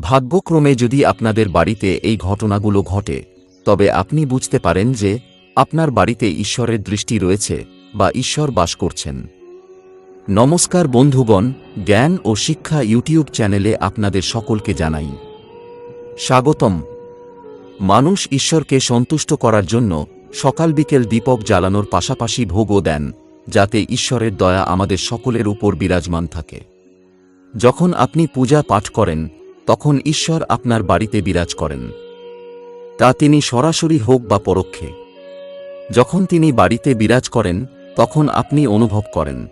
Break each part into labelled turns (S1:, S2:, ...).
S1: ভাগ্যক্রমে যদি আপনাদের বাড়িতে এই ঘটনাগুলো ঘটে, তবে আপনি বুঝতে পারেন যে, আপনার বাড়িতে ঈশ্বরের দৃষ্টি রয়েছে বা ঈশ্বর বাস করছেন। নমস্কার বন্ধুগণ, জ্ঞান ও শিক্ষা ইউটিউব চ্যানেলে আপনাদের সকলকে জানাই। স্বাগতম। মানুষ ঈশ্বরকে সন্তুষ্ট করার জন্য সকাল বিকেল দীপক জ্বালানোর পাশাপাশি ভোগও দেন, যাতে ঈশ্বরের দয়া আমাদের সকলের উপর বিরাজমান থাকে। যখন আপনি পূজা পাঠ করেন তখন ঈশ্বর আপনার বাড়িতে বিরাজ করেন। তা তিনি সরাসরি হোক বা পরোক্ষে। যখন তিনি বাড়িতে বিরাজ করেন, তখন আপনি অনুভব করেন।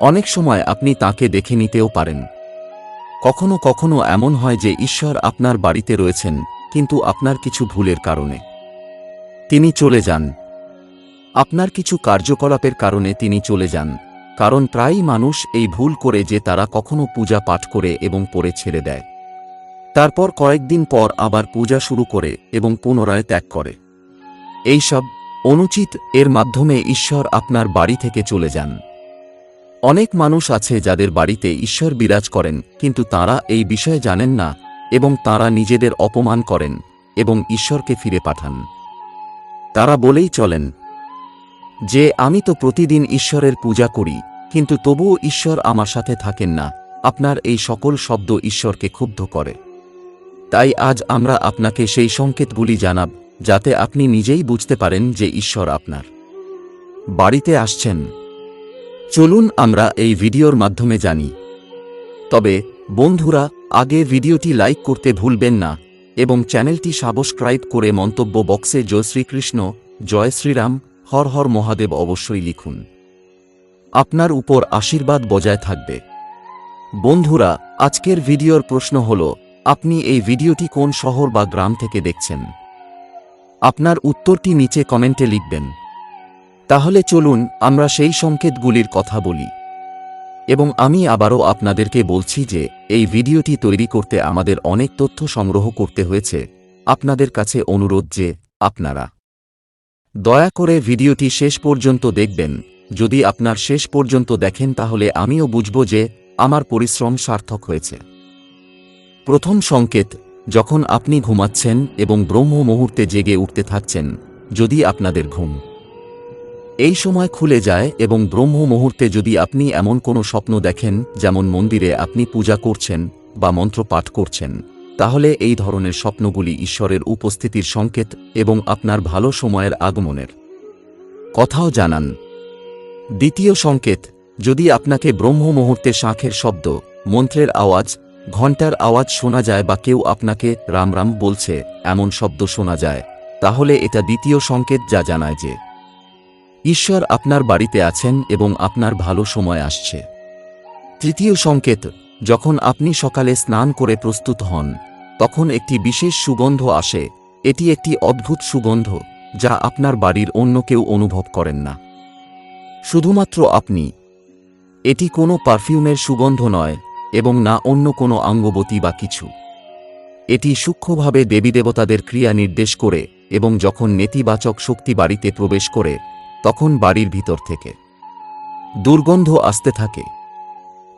S1: অনেক সময় আপনি তাকে দেখে নিতেও পারেন। কখনো কখনো এমন হয় যে ঈশ্বর আপনার বাড়িতে রয়েছেন, কিন্তু আপনার কিছু ভুলের কারণে। তিনি চলে যান। আপনার কিছু কার্যকলাপের কারণে তিনি চলে যান, কারণ প্রায়ই মানুষ এই ভুল করে যে তারা কখনো পূজা পাঠ করে এবং পরে ছেড়ে দেয়। তারপর কয়েকদিন পর আবার পূজা শুরু করে এবং পুনরায় ত্যাগ করে। এইসব অনুচিত এর মাধ্যমে ঈশ্বর আপনার বাড়ি থেকে চলে যান। অনেক মানুষ আছে যাদের বাড়িতে ঈশ্বর বিরাজ করেন, কিন্তু তারা এই বিষয়ে জানেন না এবং তারা নিজেদের অপমান করেন এবং ঈশ্বরকে ফিরে পাঠান। তারা বলেই চলেন, যে আমি তো প্রতিদিন ঈশ্বরের পূজা করি, কিন্তু তবুও ঈশ্বর আমার সাথে থাকেন না। আপনার এই সকল শব্দ ঈশ্বরকে ক্ষুব্ধ করে। তাই আজ আমরা আপনাকে সেই সংকেতগুলি জানাব, যাতে আপনি নিজেই বুঝতে পারেন যে ঈশ্বর আপনার। বাড়িতে আসছেন। চলুন আমরা এই ভিডিওর মাধ্যমে জানি। তবে, বন্ধুরা, আগে ভিডিওটি লাইক করতে ভুলবেন না এবং চ্যানেলটি সাবস্ক্রাইব করে মন্তব্য বক্সে জয় শ্রীকৃষ্ণ, জয় শ্রীরাম, হর হর মহাদেব অবশ্যই লিখুন। আপনার উপর আশীর্বাদ বজায় থাকবে। বন্ধুরা, আজকের ভিডিওর প্রশ্ন হল আপনি এই ভিডিওটি কোন শহর বা গ্রাম থেকে দেখছেন? আপনার উত্তরটি নিচে কমেন্টে লিখবেন। তাহলে চলুন, আমরা সেই সংকেতগুলির কথা বলি। এবং আমি আবারও আপনাদেরকে বলছি যে, এই ভিডিওটি তৈরি করতে আমাদের অনেক তথ্য সংগ্রহ করতে হয়েছে। আপনাদের কাছে অনুরোধ যে, আপনারা দয়া করে ভিডিওটি শেষ পর্যন্ত দেখবেন। যদি আপনার শেষ পর্যন্ত দেখেন, তাহলে আমিও বুঝব যে, আমার পরিশ্রম সার্থক হয়েছে। প্রথম সংকেত, যখন আপনি ঘুমাচ্ছেন এবং ব্রহ্ম মুহূর্তে জেগে উঠতে থাকছেন, যদি আপনাদের ঘুম এই সময় খুলে যায় এবং ব্রহ্ম মুহূর্তে যদি আপনি এমন কোনো স্বপ্ন দেখেন, যেমন মন্দিরে আপনি পূজা করছেন বা মন্ত্র পাঠ করছেন, তাহলে এই ধরনের স্বপ্নগুলি ঈশ্বরের উপস্থিতির সংকেত এবং আপনার ভালো সময়ের আগমনের। কথাও জানান। দ্বিতীয় সংকেত, যদি আপনাকে ব্রহ্ম মুহূর্তে শাঁখের শব্দ, মন্ত্রের আওয়াজ ঘণ্টার আওয়াজ শোনা যায় বা কেউ আপনাকে রাম রাম বলছে, এমন শব্দ শোনা যায়। তাহলে এটা দ্বিতীয় সংকেত যা জানায় যে, ঈশ্বর আপনার বাড়িতে আছেন এবং আপনার ভালো সময় আসছে। তৃতীয় সংকেত, যখন আপনি সকালে স্নান করে প্রস্তুত হন, তখন একটি বিশেষ সুগন্ধ আসে। এটি একটি অদ্ভুত সুগন্ধ, যা আপনার বাড়ির অন্য কেউ অনুভব করেন না। শুধুমাত্র আপনি। এটি কোনো পারফিউমের সুগন্ধ নয় এবং না অন্য কোনো আঙ্গবতী বা কিছু। এটি সূক্ষ্মভাবে দেবীদেবতাদের ক্রিয়া নির্দেশ করে এবং যখন নেতিবাচক শক্তি বাড়িতে প্রবেশ করে, তখন বাড়ির ভিতর থেকে দুর্গন্ধ আসতে থাকে।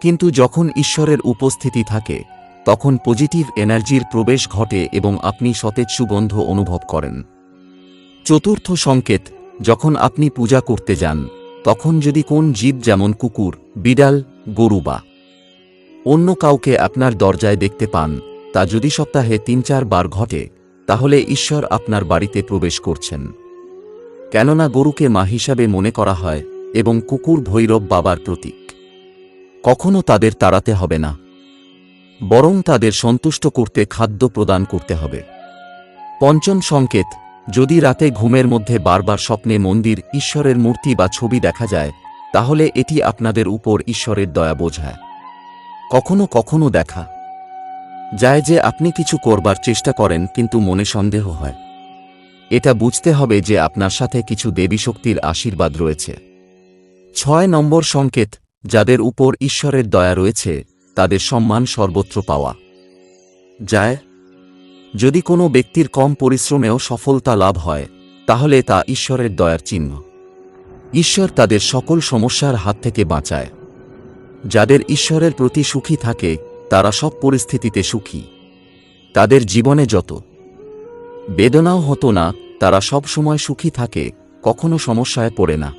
S1: কিন্তু যখন ঈশ্বরের উপস্থিতি থাকে, তখন পজিটিভ এনার্জির প্রবেশ ঘটে এবং আপনি সতেজ সুগন্ধ অনুভব করেন। চতুর্থ সংকেত, যখন আপনি পূজা করতে যান, তখন যদি কোন জীব যেমন কুকুর, বিড়াল, গরু বা অন্য কাউকে আপনার দরজায় দেখতে পান, তা যদি সপ্তাহে তিন চার বার ঘটে, তাহলে ঈশ্বর আপনার বাড়িতে প্রবেশ করছেন। কেননা গরুকে মা হিসাবে মনে করা হয় এবং কুকুর ভৈরব বাবার প্রতীক। কখনো তাদের তাড়াতে হবে না। বরং তাদের সন্তুষ্ট করতে খাদ্য প্রদান করতে হবে। পঞ্চম সংকেত, যদি রাতে ঘুমের মধ্যে বারবার স্বপ্নে মন্দির, ঈশ্বরের মূর্তি বা ছবি দেখা যায়, তাহলে এটি আপনাদের উপর ঈশ্বরের দয়া বোঝায়। কখনো কখনো দেখা যায় যে আপনি কিছু করবার চেষ্টা করেন কিন্তু মনে সন্দেহ হয়। এটা বুঝতে হবে যে আপনার সাথে কিছু দেবী শক্তির আশীর্বাদ রয়েছে। ছয় নম্বর সংকেত, যাদের উপর ঈশ্বরের দয়া রয়েছে, তাদের সম্মান সর্বত্র পাওয়া। যায়, যদি কোনো ব্যক্তির কম পরিশ্রমেও সফলতা লাভ হয়, তাহলে তা ঈশ্বরের দয়ার চিহ্ন। ঈশ্বর তাদের সকল সমস্যার হাত থেকে বাঁচায়। যাদের ঈশ্বরের প্রতি সুখী থাকে, তারা সব পরিস্থিতিতে সুখী। তাদের জীবনে যত বেদনাও হতো না, তারা সব সময় সুখী থাকে, কখনো সমস্যায় পড়ে না।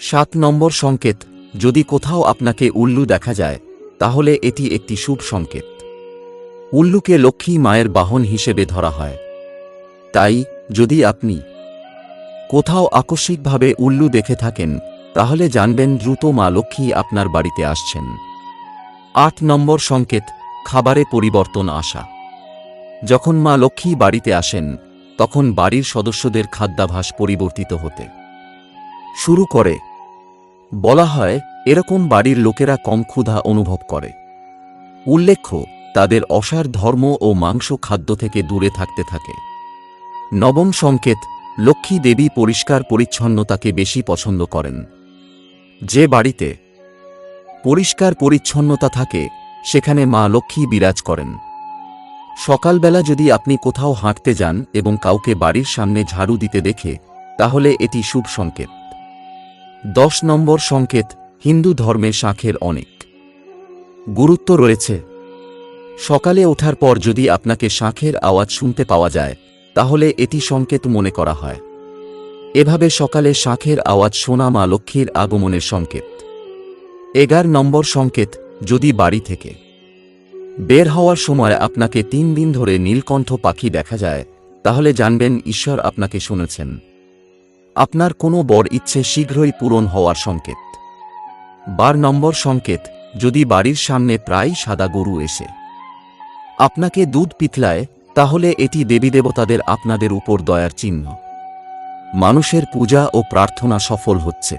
S1: সাত নম্বর সংকেত, যদি কোথাও আপনাকে উল্লু দেখা যায়, তাহলে এটি একটি শুভ সংকেত। উল্লুকে লক্ষ্মী মায়ের বাহন হিসেবে ধরা হয়। তাই, যদি আপনি কোথাও আকস্মিকভাবে উল্লু দেখে থাকেন তাহলে জানবেন দ্রুত মা লক্ষ্মী আপনার বাড়িতে আসছেন। আট নম্বর সংকেত, খাবারে পরিবর্তন আসা। যখন মা লক্ষ্মী বাড়িতে আসেন, তখন বাড়ির সদস্যদের খাদ্যাভাস পরিবর্তিত হতে শুরু করে। বলা হয়, এরকম বাড়ির লোকেরা কম ক্ষুধা অনুভব করে। উল্লেখ্য, তাদের অসার ধর্ম ও মাংস খাদ্য থেকে দূরে থাকতে থাকে। নবম সংকেত, লক্ষ্মী দেবী পরিষ্কার পরিচ্ছন্নতাকে বেশি পছন্দ করেন। যে বাড়িতে পরিষ্কার পরিচ্ছন্নতা থাকে, সেখানে মা লক্ষ্মী বিরাজ করেন। সকালবেলা যদি আপনি কোথাও হাঁটতে যান এবং কাউকে বাড়ির সামনে ঝাড়ু দিতে দেখে, তাহলে এটি শুভ সংকেত। দশ নম্বর সংকেত, হিন্দু ধর্মে শাঁখের অনেক। গুরুত্ব রয়েছে। সকালে ওঠার পর যদি আপনাকে শাঁখের আওয়াজ শুনতে পাওয়া যায়, তাহলে এটি সংকেত মনে করা হয়। এভাবে সকালে শাঁখের আওয়াজ শোনা মা লক্ষ্মীর আগমনের সংকেত। এগার নম্বর সংকেত, যদি বাড়ি থেকে। বের হওয়ার সময় আপনাকে তিন দিন ধরে নীলকণ্ঠ পাখি দেখা যায়, তাহলে জানবেন ঈশ্বর আপনাকে শুনেছেন। আপনার কোনো বড় ইচ্ছে শীঘ্রই পূরণ হওয়ার সংকেত। বার নম্বর সংকেত, যদি বাড়ির সামনে প্রায় সাদা গরু এসে। আপনাকে দুধ পিতলায়, তাহলে এটি দেবীদেবতাদের আপনাদের উপর দয়ার চিহ্ন। মানুষের পূজা ও প্রার্থনা সফল হচ্ছে।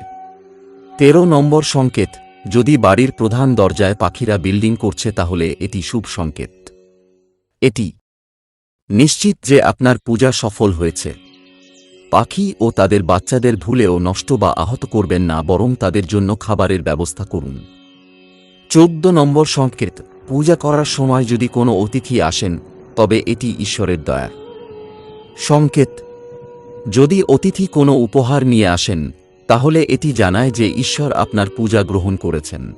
S1: তেরো নম্বর সংকেত, যদি বাড়ির প্রধান দরজায় পাখিরা বিল্ডিং করছে তাহলে এটি শুভ সংকেত। এটি নিশ্চিত যে আপনার পূজা সফল হয়েছে। পাখি ও তাদের বাচ্চাদের ভুলেও নষ্ট বা আহত করবেন না, বরং তাদের জন্য খাবারের ব্যবস্থা করুন। চোদ্দ নম্বর সংকেত, পূজা করার সময় যদি কোনো অতিথি আসেন, তবে এটি ঈশ্বরের দয়া। সংকেত যদি অতিথি কোনো উপহার নিয়ে আসেন, তাহলে এটি জানায় যে ঈশ্বর আপনার পূজা গ্রহণ করেছেন।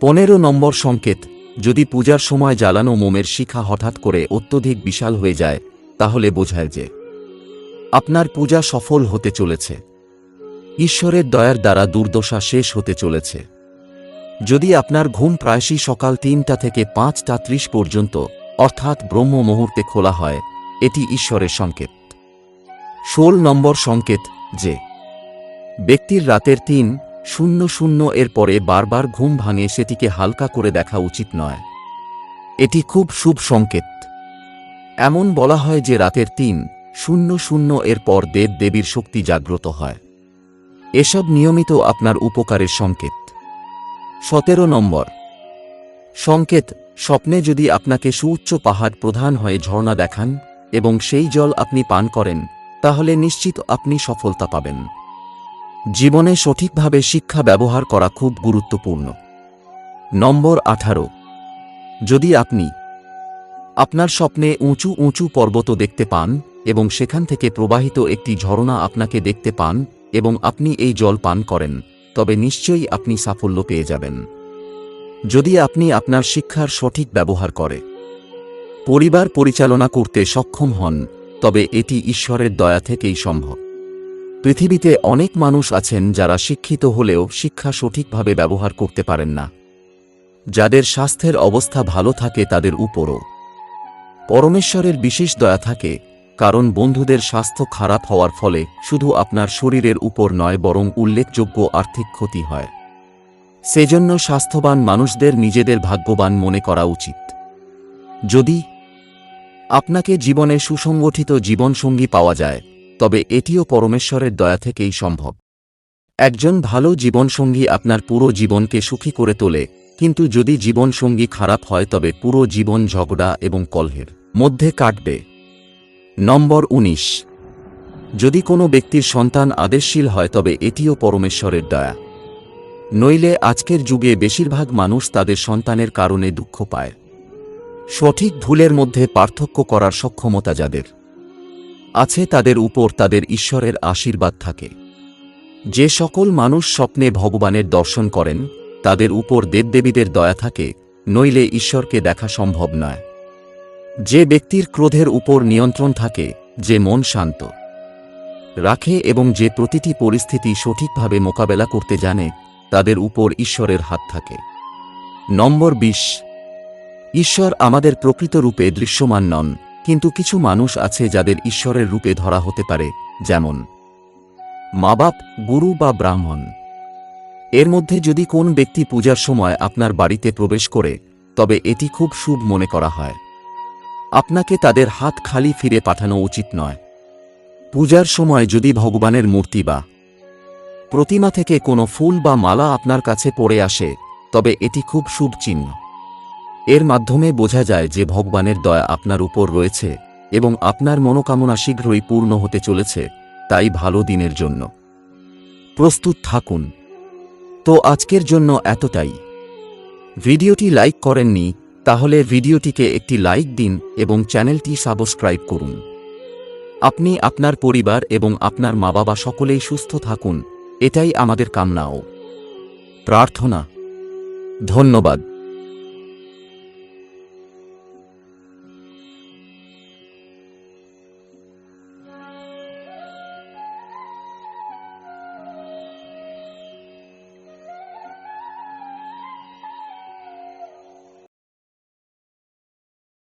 S1: পনেরো নম্বর সংকেত, যদি পূজার সময় জ্বালানো মোমের শিখা হঠাৎ করে অত্যধিক বিশাল হয়ে যায়, তাহলে বোঝায় যে আপনার পূজা সফল হতে চলেছে। ঈশ্বরের দয়ার দ্বারা দুর্দশা শেষ হতে চলেছে। যদি আপনার ঘুম প্রায়শই সকাল তিনটা থেকে পাঁচটা ত্রিশ পর্যন্ত, অর্থাৎ ব্রহ্ম মুহূর্তে খোলা হয়, এটি ঈশ্বরের সংকেত। ষোল নম্বর সংকেত, যে ব্যক্তির রাতের তিন শূন্য শূন্য এর পরে বারবার ঘুম ভাঙে সেটিকে হালকা করে দেখা উচিত নয়। এটি খুব শুভ সংকেত। এমন বলা হয় যে রাতের তিন শূন্য শূন্য এর পর দেব দেবীর শক্তি জাগ্রত হয়। এসব নিয়মিত আপনার উপকারের সংকেত। সতেরো নম্বর সংকেত, স্বপ্নে যদি আপনাকে সুউচ্চ পাহাড় প্রধান হয়ে ঝর্ণা দেখান এবং সেই জল আপনি পান করেন তাহলে নিশ্চিত আপনি সফলতা পাবেন। জীবনে সঠিকভাবে শিক্ষা ব্যবহার করা খুব গুরুত্বপূর্ণ। নম্বর আঠারো। যদি আপনি আপনার স্বপ্নে উঁচু উঁচু পর্বত দেখতে পান এবং সেখান থেকে প্রবাহিত একটি ঝরনা আপনাকে দেখতে পান এবং আপনি এই জল পান করেন, তবে নিশ্চয়ই আপনি সাফল্য পেয়ে যাবেন। যদি আপনি আপনার শিক্ষার সঠিক ব্যবহার করে, পরিবার পরিচালনা করতে সক্ষম হন তবে এটি ঈশ্বরের দয়া থেকেই সম্ভব। পৃথিবীতে অনেক মানুষ আছেন যারা শিক্ষিত হলেও শিক্ষা সঠিকভাবে ব্যবহার করতে পারেন না। যাদের স্বাস্থ্যের অবস্থা ভালো থাকে তাদের উপরও। পরমেশ্বরের বিশেষ দয়া থাকে, কারণ বন্ধুদের স্বাস্থ্য খারাপ হওয়ার ফলে শুধু আপনার শরীরের উপর নয় বরং উল্লেখযোগ্য আর্থিক ক্ষতি হয়। সেজন্য স্বাস্থ্যবান মানুষদের নিজেদের ভাগ্যবান মনে করা উচিত। যদি আপনাকে জীবনে সুসংগঠিত জীবনসঙ্গী পাওয়া যায়, তবে এটিও পরমেশ্বরের দয়া থেকেই সম্ভব। একজন ভালো জীবনসঙ্গী আপনার পুরো জীবনকে সুখী করে তোলে, কিন্তু যদি জীবনসঙ্গী খারাপ হয় তবে পুরো জীবন ঝগড়া এবং কলহের মধ্যে কাটবে। নম্বর ১৯ যদি কোনো ব্যক্তির সন্তান আদেশশীল হয় তবে এটিও পরমেশ্বরের দয়া। নইলে আজকের যুগে বেশিরভাগ মানুষ তাদের সন্তানের কারণে দুঃখ পায়। সঠিক ভুলের মধ্যে পার্থক্য করার সক্ষমতা যাদের আছে তাদের উপর তাদের ঈশ্বরের আশীর্বাদ থাকে। যে সকল মানুষ স্বপ্নে ভগবানের দর্শন করেন, তাদের উপর দেবদেবীদের দয়া থাকে, নইলে ঈশ্বরকে দেখা সম্ভব নয়। যে ব্যক্তির ক্রোধের উপর নিয়ন্ত্রণ থাকে, যে মন শান্ত রাখে এবং যে প্রতিটি পরিস্থিতি সঠিকভাবে মোকাবেলা করতে জানে, তাদের উপর ঈশ্বরের হাত থাকে। নম্বর বিশ ঈশ্বর আমাদের প্রকৃত রূপে দৃশ্যমান নন, কিন্তু কিছু মানুষ আছে যাদের ঈশ্বরের রূপে ধরা হতে পারে, যেমন মা বাপ গুরু বা ব্রাহ্মণ। এর মধ্যে যদি কোন ব্যক্তি পূজার সময় আপনার বাড়িতে প্রবেশ করে, তবে এটি খুব শুভ মনে করা হয়। আপনাকে তাদের হাত খালি ফিরে পাঠানো উচিত নয়। পূজার সময় যদি ভগবানের মূর্তি বা প্রতিমা থেকে কোনো ফুল বা মালা আপনার কাছে পড়ে আসে, তবে এটি খুব শুভ চিহ্ন। এর মাধ্যমে বোঝা যায় যে ভগবানের দয়া আপনার উপর রয়েছে এবং আপনার মনোকামনা শীঘ্রই পূর্ণ হতে চলেছে, তাই ভালো দিনের জন্য। প্রস্তুত থাকুন। তো আজকের জন্য এতটাই। ভিডিওটি লাইক করেননি, তাহলে ভিডিওটিকে একটি লাইক দিন এবং চ্যানেলটি সাবস্ক্রাইব করুন। আপনি আপনার পরিবার এবং আপনার মা বাবা সকলেই সুস্থ থাকুন, এটাই আমাদের কামনাও। প্রার্থনা। ধন্যবাদ।